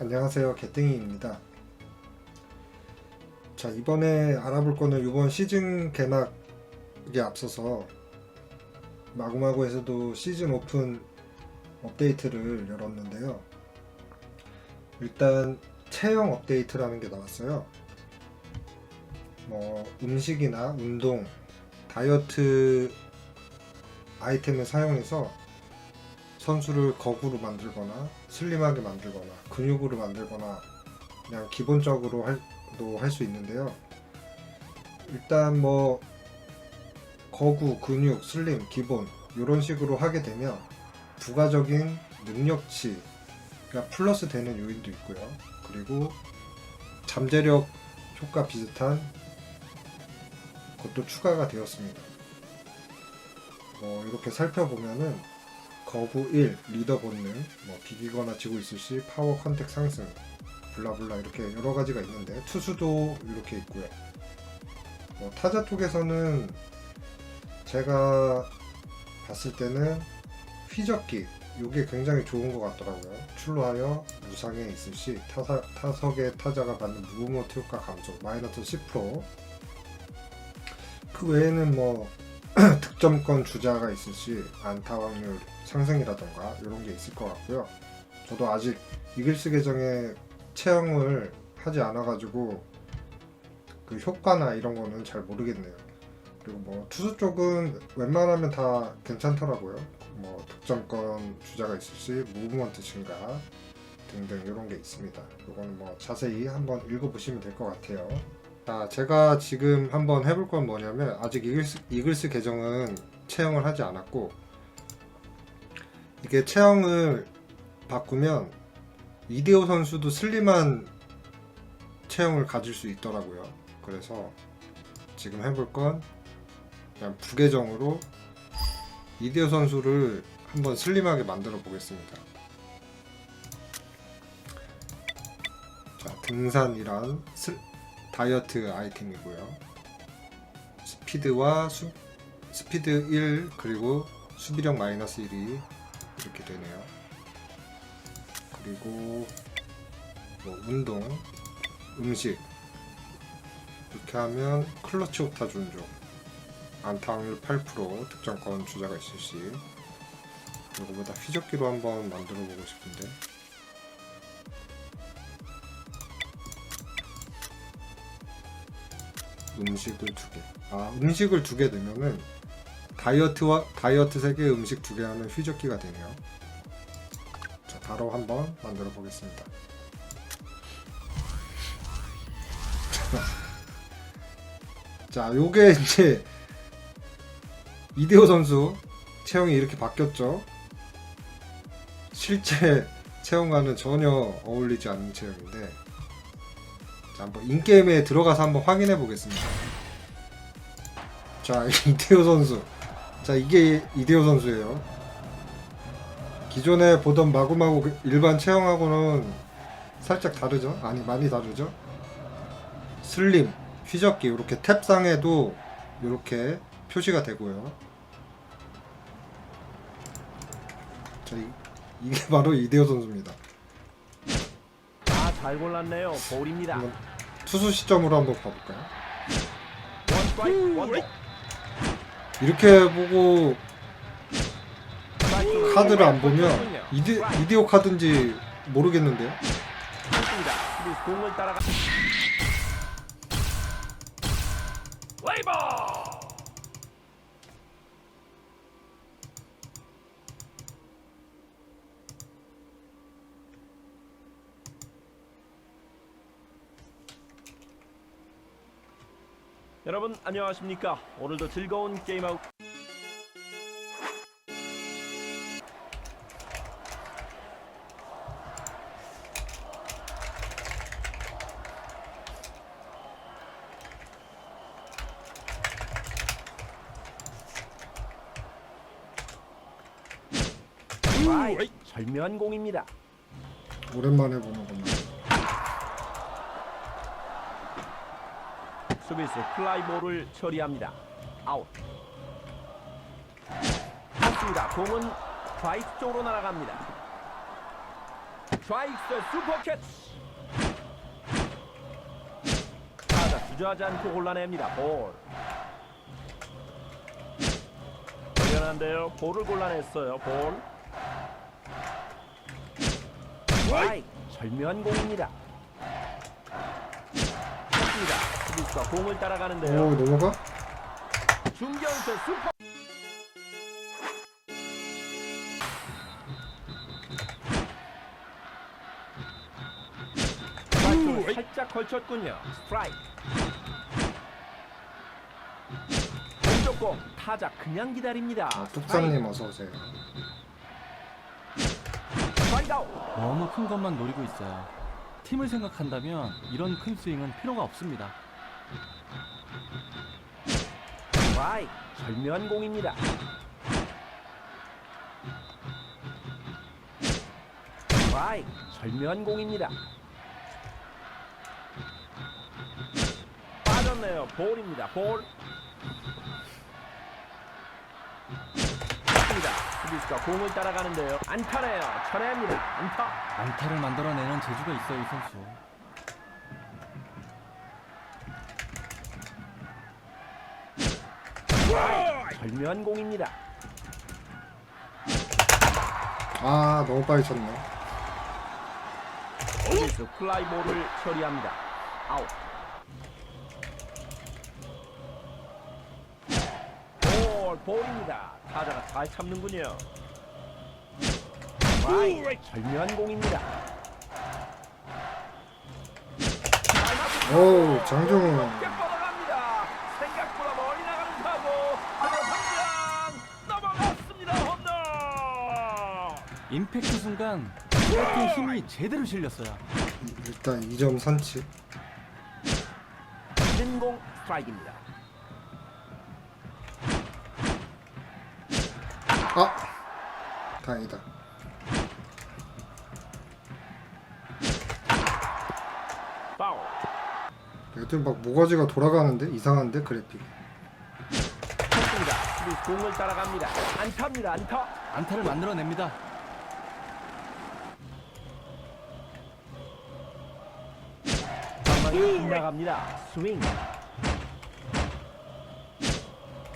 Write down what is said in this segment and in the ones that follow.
안녕하세요. 개땡이입니다. 자 이번에 알아볼 거는 이번 시즌 개막에 앞서서 마구마구에서도 시즌 오픈 업데이트를 열었는데요. 일단 체형 업데이트라는 게 나왔어요. 뭐 음식이나 운동 다이어트 아이템을 사용해서 선수를 거구로 만들거나 슬림하게 만들거나 근육으로 만들거나 그냥 기본적으로 할도 할 수 있는데요. 일단 뭐 거구, 근육, 슬림, 기본 이런 식으로 하게 되면 부가적인 능력치가 플러스 되는 요인도 있고요. 그리고 잠재력 효과 비슷한 것도 추가가 되었습니다. 뭐 이렇게 살펴보면은 거부 1, 리더 본능, 뭐 비기거나 지고 있을 시 파워 컨택 상승, 블라블라 이렇게 여러 가지가 있는데 투수도 이렇게 있고요. 뭐 타자 쪽에서는 제가 봤을 때는 휘적기 이게 굉장히 좋은 것 같더라고요. 출루하여 무상에 있을 시 타사, 타석의 타자가 받는 무브먼트 효과 감소 마이너스 10%. 그 외에는 뭐 득점권 주자가 있을 시 안타 확률 상승이라던가 이런 게 있을 것 같고요. 저도 아직 이글스 계정에 체험을 하지 않아가지고 그 효과나 이런 거는 잘 모르겠네요. 그리고 뭐 투수 쪽은 웬만하면 다 괜찮더라고요. 뭐 득점권 주자가 있을 시 무브먼트 증가 등등 이런 게 있습니다. 이거는 뭐 자세히 한번 읽어보시면 될 것 같아요. 자, 제가 지금 한번 해볼 건 뭐냐면 아직 이글스, 이글스 계정은 체형을 하지 않았고 이게 체형을 바꾸면 이대호 선수도 슬림한 체형을 가질 수 있더라고요. 그래서 지금 해볼 건 그냥 부계정으로 이대호 선수를 한번 슬림하게 만들어 보겠습니다. 자, 등산이란 슬, 다이어트 아이템이고요. 스피드와 수, 스피드 1 그리고 수비력 마이너스 1이 이렇게 되네요. 그리고 뭐 운동, 음식 이렇게 하면 클러치 오타 준종 안타 확률 8% 득점권 주자가 있을 시 이거보다 휘적기로 한번 만들어 보고 싶은데 음식을 두 개. 아 음식을 두 개 넣으면은 다이어트와 다이어트 세 개, 음식 두 개 하면 휘적기가 되네요. 자 바로 한번 만들어 보겠습니다. 자 요게 이제 이대호 선수 체형이 이렇게 바뀌었죠. 실제 체형과는 전혀 어울리지 않는 체형인데 자, 한번 인게임에 들어가서 한번 확인해 보겠습니다. 자, 이대호 선수. 자, 이게 이대호 선수예요. 기존에 보던 마구마구 그 일반 체형하고는 살짝 다르죠? 아니, 많이 다르죠? 슬림, 휘적기, 이렇게 탭상에도 이렇게 표시가 되고요. 자, 이, 이게 바로 이대호 선수입니다. 아, 잘 골랐네요. 볼입니다. 한번 투수 시점으로 한번 봐볼까요? 원 스트라이크, 원 볼. 이렇게 보고 스트라이크. 카드를 안 보면. 이디, 이디오 카드인지 모르겠는데요. 수비수 공을 따라가. 웨이버! 여러분 안녕하십니까? 오늘도 즐거운 게임하고 와이, 절묘한 공입니다. 오랜만에 보는 겁니 수비수 플라이볼을 처리합니다. 아웃. 좋습니다. 공은 좌익 쪽으로 날아갑니다. 스트라이크 슈퍼 캐치. 타자 주저하지 않고 골라냅니다. 볼. 대단한데요. 볼을 골라냈어요. 볼. 스트라이크 절묘한 공입니다. 수비수가 공을 따라가는데요. 오 넘어가? 중견수 슈퍼 살짝 걸쳤군요 스트라이크 공 타자 그냥 기다립니다 아, 뚝삼님 어서 오세요. 너무 큰 것만 노리고 있어요. 팀을 생각한다면 이런 큰 스윙은 필요가 없습니다. 스트라이크 절묘한 공입니다. 스트라이크 절묘한 공입니다. 빠졌네요. 볼입니다. 볼. 수비수가 공을 따라가는데요. 안타네요. 쳐냅니다. 안타. 안타를 만들어내는 재주가 있어요, 이 선수. 절묘한 공입니다. 아 너무 빨리 쳤네. 수비수 플라이볼을 처리합니다. 아웃. 볼 볼입니다. 타자가 잘 참는군요. 스트라이크 절묘한 공입니다. 오 장종훈. 임팩트 순간 배트의 힘이 제대로 실렸어요. 일단 2점 선취. 진공 스트라이크입니다. 아 다행이다. 파울. 애들 막 모가지가 돌아가는데 이상한데 그래픽. 쳤습니다. 수비 공을 따라갑니다. 안타입니다. 안타. 안타를 만들어냅니다. 이 빗나갑니다. 스윙.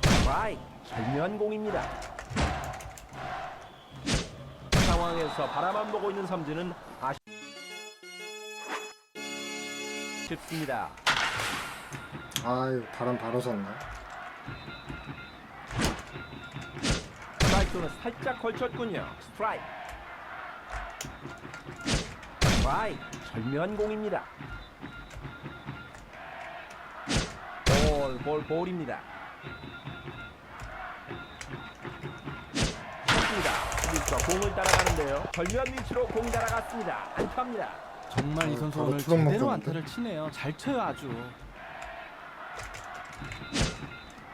스트라이크. 절묘한 공입니다. 상황에서 바라만 보고 있는 삼진은 아쉽습니다. 아유 바람 바로 섰네. 스트라이크는 살짝 걸쳤군요. 스트라이크. 스트라이크. 절묘한 공입니다. 볼, 볼, 볼입니다. 쳤습니다. 수비수가 공을 따라가는데요. 절묘한 위치로 공 따라갔습니다. 안타입니다. 정말 이 어, 선수 오늘 제대로? 안타를 치네요. 잘 쳐요, 아주.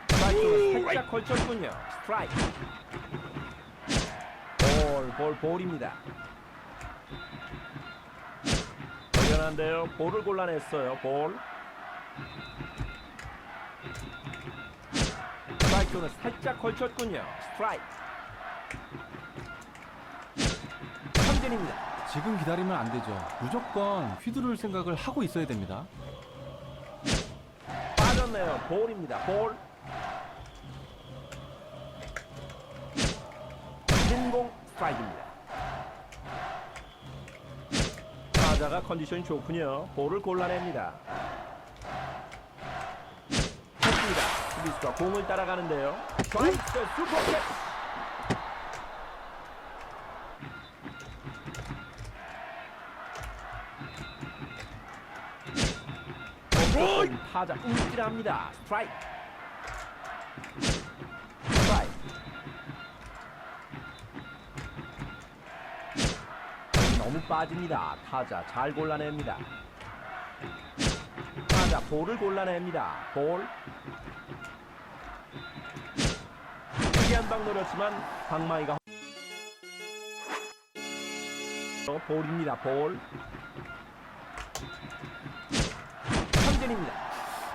스트라이크는 살짝 걸쳤군요. 스트라이크. 볼, 볼, 볼입니다. 대단한데요. 볼을 골라냈어요. 볼. 스트라이크는 살짝 걸쳤군요. 스트라이크. 삼진입니다. 지금 기다리면 안 되죠. 무조건 휘두를 생각을 하고 있어야 됩니다. 빠졌네요. 볼입니다. 볼. 진공 스트라이크입니다. 타자가 컨디션이 좋군요. 볼을 골라냅니다. 수비수가 공을 따라가는데요. 스트라이크 슈퍼cat치. 공격적인 타자 움찔합니다. 스트라이크. 스트라이크. 너무 빠집니다. 타자 잘 골라냅니다. 타자 볼을 골라냅니다. 볼. 한방 노렸지만 방망이가 어, 볼입니다. 볼. 삼진입니다.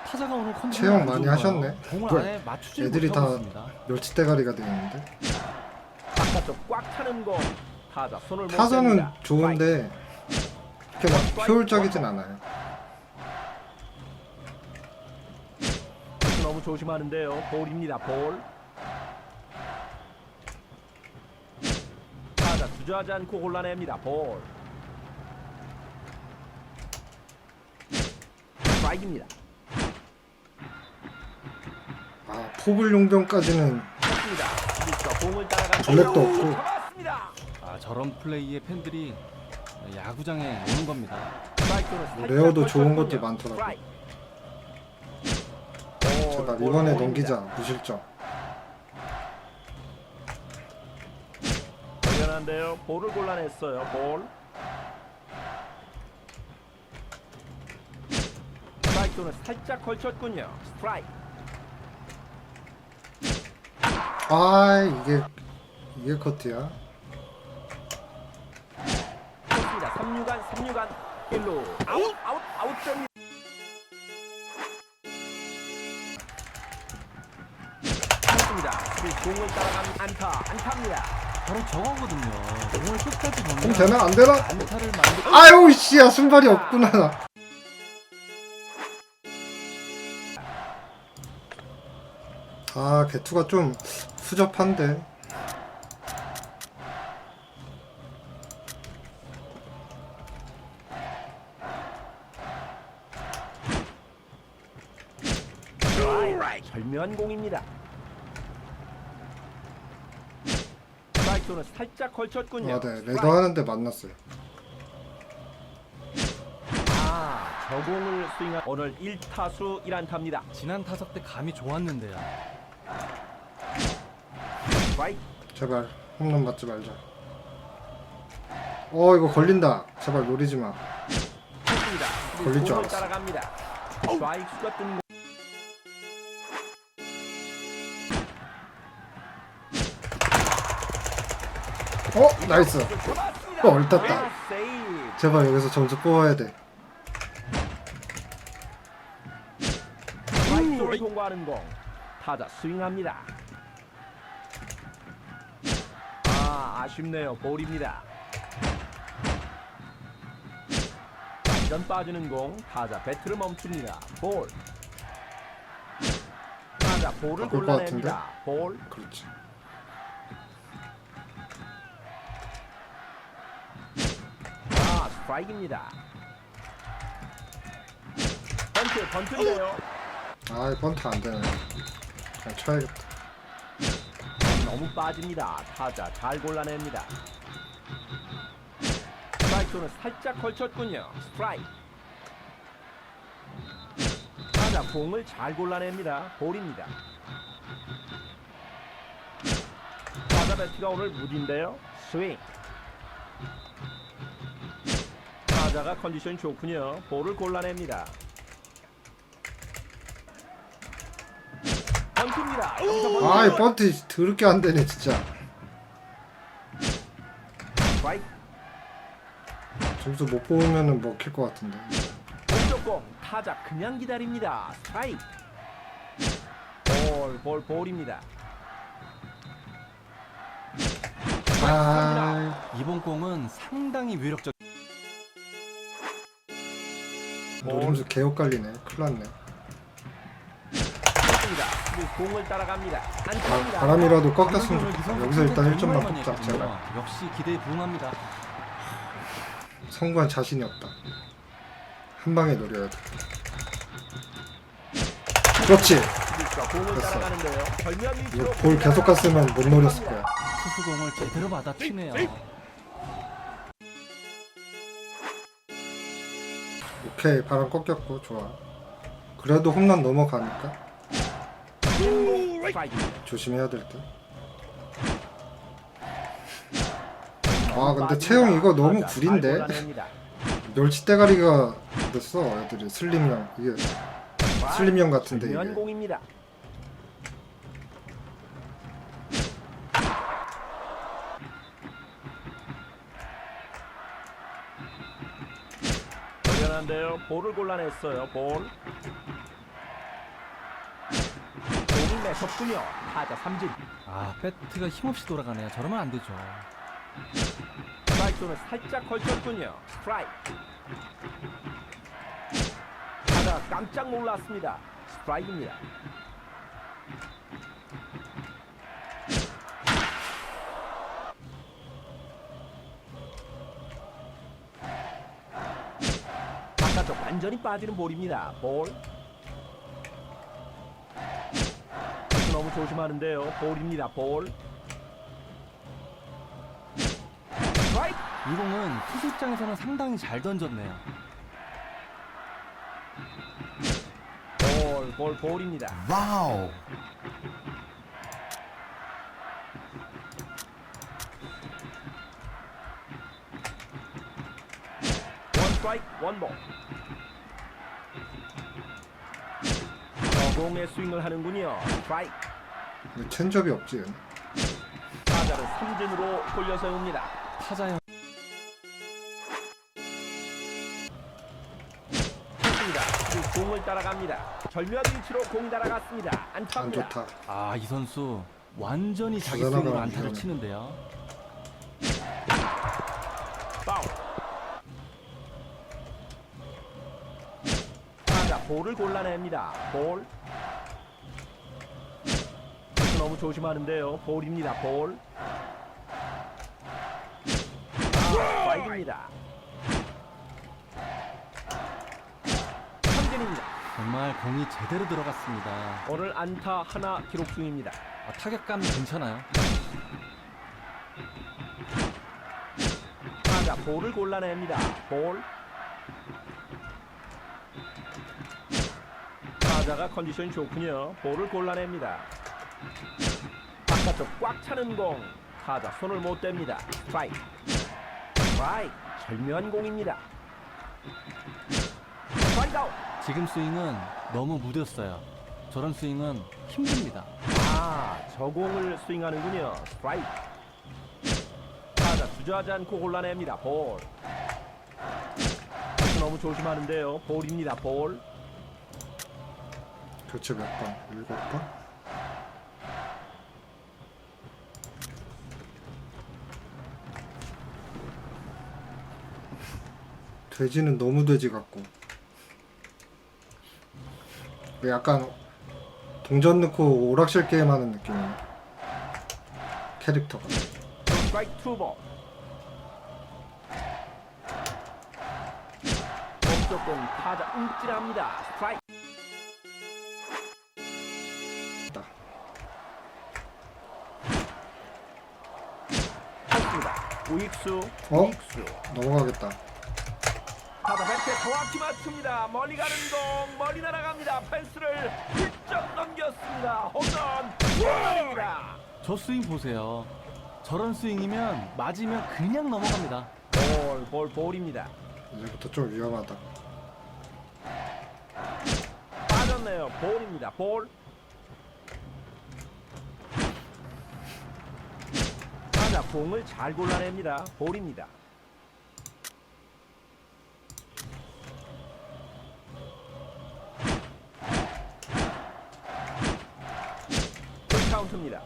타자가 오늘 컨디션이 체형 안 많이 좋은가요? 하셨네. 공을 뭘, 안에 맞추지 애들이 못하고 다- 있습니다. 멸치 대가리가 되겠는데. 바깥쪽 꽉 차는 거 타자 손을 못 타자는 댑니다. 좋은데 이렇게 막 효율적이진 않아요. 너무 조심하는데요. 볼입니다. 볼. 타자 주저하지 않고 골라냅니다. 볼. 스트라이크입니다. 아 포블 용병까지는 공을 따라가는 전력도 없고. 잡았습니다. 아, 저런 플레이에 팬들이 야구장에 오는 겁니다. 레어도 좋은. 것도 많더라고. 스트라이크. 제발 볼, 이번에 볼, 넘기자. 무실점. 대단한데요. 볼을 골라냈어요. 볼. 스트라이크는 살짝 걸쳤군요. 스트라이크. 아 이게 이게 커트야. 좋습니다. 3루간 3루간 1루 아웃 아웃 아웃점입니다. 좋습니다. 그 공을 따라가는 안타 안타입니다. 바로 저거거든요. 공을 끝까지 공 넣으면 되나 안 되나? 안타를 만들. 아유 씨야 순발이 없구나. 아 개투가 좀 후접한데. 절묘한 공입니다. 스트라이크는 살짝 걸쳤군요. 아, 네. 레더. 하는데 만났어요. 아, 저 공을 스윙한 오늘 1타수 1안타입니다. 지난 타석 때 감이 좋았는데요. 스트라이크 제발 홈런 맞지 말자. 어 이거 걸린다. 제발 노리지 마. 좋습니다. 걸릴 줄 공을 알았어. 따라갑니다. 스트라이크가 뜬 어 나이스. 어, 세이브. 제발 여기서 점수 뽑아야 돼. 통과하는 공. 타자 스윙합니다. 아, 아쉽네요. 볼입니다. 완전 빠지는 공. 타자 배트를 멈춥니다. 볼. 타자 볼을 것 골라냅니다. 볼. 그렇지. 스트라이크입니다. 번트, 번트인데요. 아 번트 안 되네. 그냥 쳐야겠다. 너무 빠집니다. 타자 잘 골라냅니다. 스트라이크는 살짝 걸쳤군요. 스트라이크. 타자 공을 잘 골라냅니다. 볼입니다. 타자 배트가 오늘 무딘데요. 스윙. 타자가 컨디션 좋군요. 볼을 골라냅니다. 번트입니다. 여기서 번트. 아이 번트 더럽게 안 되네 진짜. 스트라이크. 점수 못 뽑으면은 먹힐 것 같은데. 오른쪽 공 타자 그냥 기다립니다. 스트라이크. 볼, 볼, 볼입니다. 아 이번 공은 상당히 위력적. 노림수 개욕 갈리네. 큰일 났네. 공을 따라갑니다. 바, 안타입니다. 바람이라도 꺾였으면 좋겠다. 여기서 일단 정말 1점만 많이 뽑자. 제발. 역시 기대에 부응합니다. 성구한 자신이 없다. 한 방에 노려야 돼. 그렇지. 공을 됐어. 따라가는데요. 절묘한 이거 위치로 볼 계속 갔으면 못 노렸을 거야. 투수공을 제대로 받아치네요. 오케이 바람 꺾였고 좋아. 그래도 홈런 넘어가니까. 조심해야 될 듯. 아 근데 채용 이거 너무 구린데. 멸치 대가리가 됐어 애들이 슬림형 이게 슬림형 같은데 이게 대단한데요. 볼을 골라냈어요. 볼. 공이 매섭군요. 타자 삼진. 아, 배트가 힘없이 돌아가네요. 저러면 안 되죠. 스트라이크는 살짝 걸쳤군요. 스트라이크. 타자 깜짝 놀랐습니다. 스트라이크입니다. 완전히 빠지는 볼입니다. 볼. 너무 조심하는데요. 볼입니다. 볼. 스트라이크. 이 공은 투수 입장에서는 상당히 잘 던졌네요. 볼, 볼, 볼입니다. 와우. 원 스트라이크, 원 볼. 공에 스윙을 하는군요. 스트라이크. 왜 챈접이 없지? 타자를 삼진으로 돌려 세웁니다. 타자의 좋습니다. 그 공을 따라갑니다. 절묘한 위치로 공 따라갔습니다. 안 안타입니다. 좋다. 아, 이 선수 완전히 자기 대단하다, 스윙으로 안타를 이거는. 치는데요. 파울. 타자 볼을 골라냅니다. 볼. 너무 조심하는데요. 볼입니다. 볼. 아, 파이입니다. 삼진입니다. 정말 공이 제대로 들어갔습니다. 오늘 안타 하나 기록 중입니다. 아, 타격감 괜찮아요. 타자 볼을 골라냅니다. 볼. 타자가 컨디션이 좋군요. 볼을 골라냅니다. 바깥쪽 꽉 차는 공. 타자 손을 못 댑니다. 스트라이크. 스트라이크. 절묘한 공입니다. 스트라이크 아웃. 지금 스윙은 너무 무뎠어요. 저런 스윙은 힘듭니다. 아, 저 공을 스윙하는군요. 스트라이크. 타자 주저하지 않고 골라냅니다. 볼. 너무 조심하는데요. 볼입니다. 볼. 교체 몇 번? 일곱 번? 돼지는 너무 돼지 같고 왜 약간 동전 넣고 오락실 게임하는 느낌이야 캐릭터가 타자 움찔합니다. 스트라이크. 우익수, 어? 우익수. 넘어가겠다 타자 백태 정확히 맞춥니다. 멀리 가는 공, 멀리 날아갑니다. 펜스를 훌쩍 넘겼습니다. 홈런, 홈런입니다. 저 스윙 보세요. 저런 스윙이면 맞으면 그냥 넘어갑니다. 볼, 볼, 볼입니다. 이제부터 좀 위험하다 빠졌네요. 볼입니다. 볼. 타자 공을 잘 골라냅니다. 볼입니다. 카운트입니다.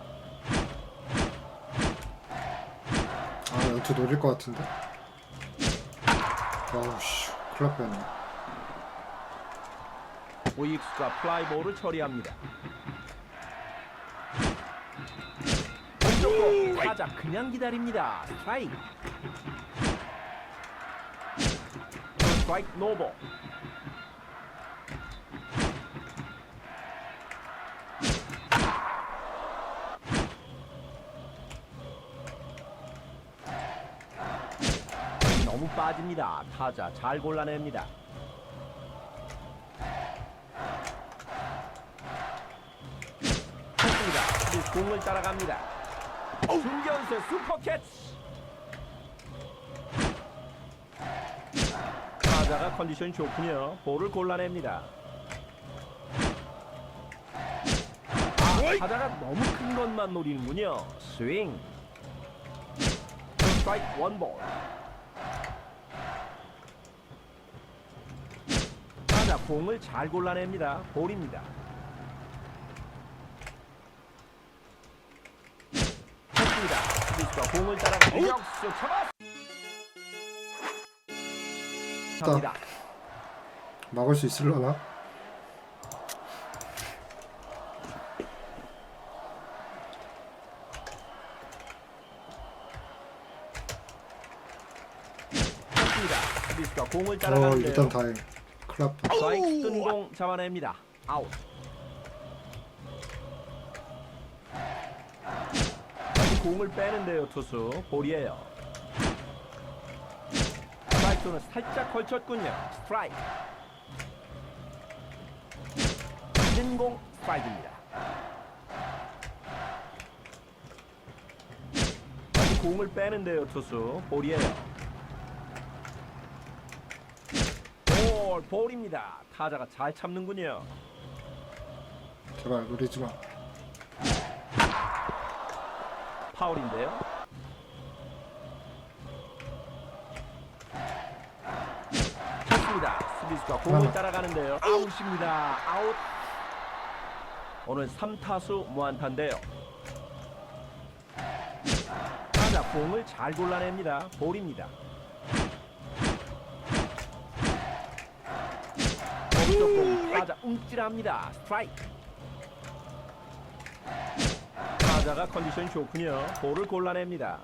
아 연투 노릴 것 같은데 어우씨 큰일 날 뻔했네 오익수가 플라이볼을 처리합니다. 타자 그냥 기다립니다. 스트라이크. 스트라이크 노볼. 너무 빠집니다. 타자 잘 골라냅니다. 좋습니다. 그 공을 따라갑니다. 중견수 슈퍼캐치. 타자가 컨디션이 좋군요. 볼을 골라냅니다. 아, 타자가 너무 큰 것만 노리는군요. 스윙. 스트라이크 원볼. 타자 공을 잘 골라냅니다. 볼입니다. 좋습니다. 수비수가 공을 따라가 역수 잡았. 시작합니다. 막을 수 있을려나? 수비수가 공을 어 따라가는데요. 일단 다행. 클럽. 스트라이크 뜬공 잡아냅니다. 아웃. 다시 공을 빼는데요, 투수. 볼이에요. 스트라이크는 살짝 걸쳤군요. 스트라이크. 낮은 공 스트라이크입니다. 다시 공을 빼는데요, 투수. 볼이에요. 볼, 볼입니다. 타자가 잘 참는군요. 제발 노리지 마. 파울인데요. 좋습니다. 수비수가 공을 하나. 따라가는데요. 아웃입니다. 아웃. 오늘 3타수 무안타인데요. 타자 공을 잘 골라냅니다. 볼입니다. 움찔합니다. 스트라이크. 타자가 컨디션이 좋군요. 볼을 골라냅니다.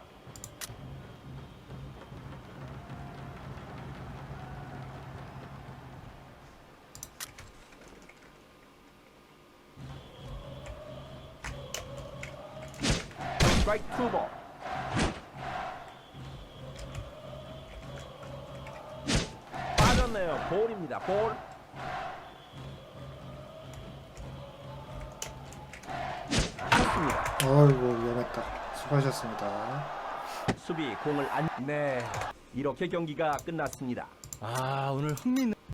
스트라이크 투볼. 빠졌네요. 볼입니다. 볼. 어이구 위험했다. 수고하셨습니다. 수비 공을 안. 네. 이렇게 경기가 끝났습니다. 아 오늘 흥미있는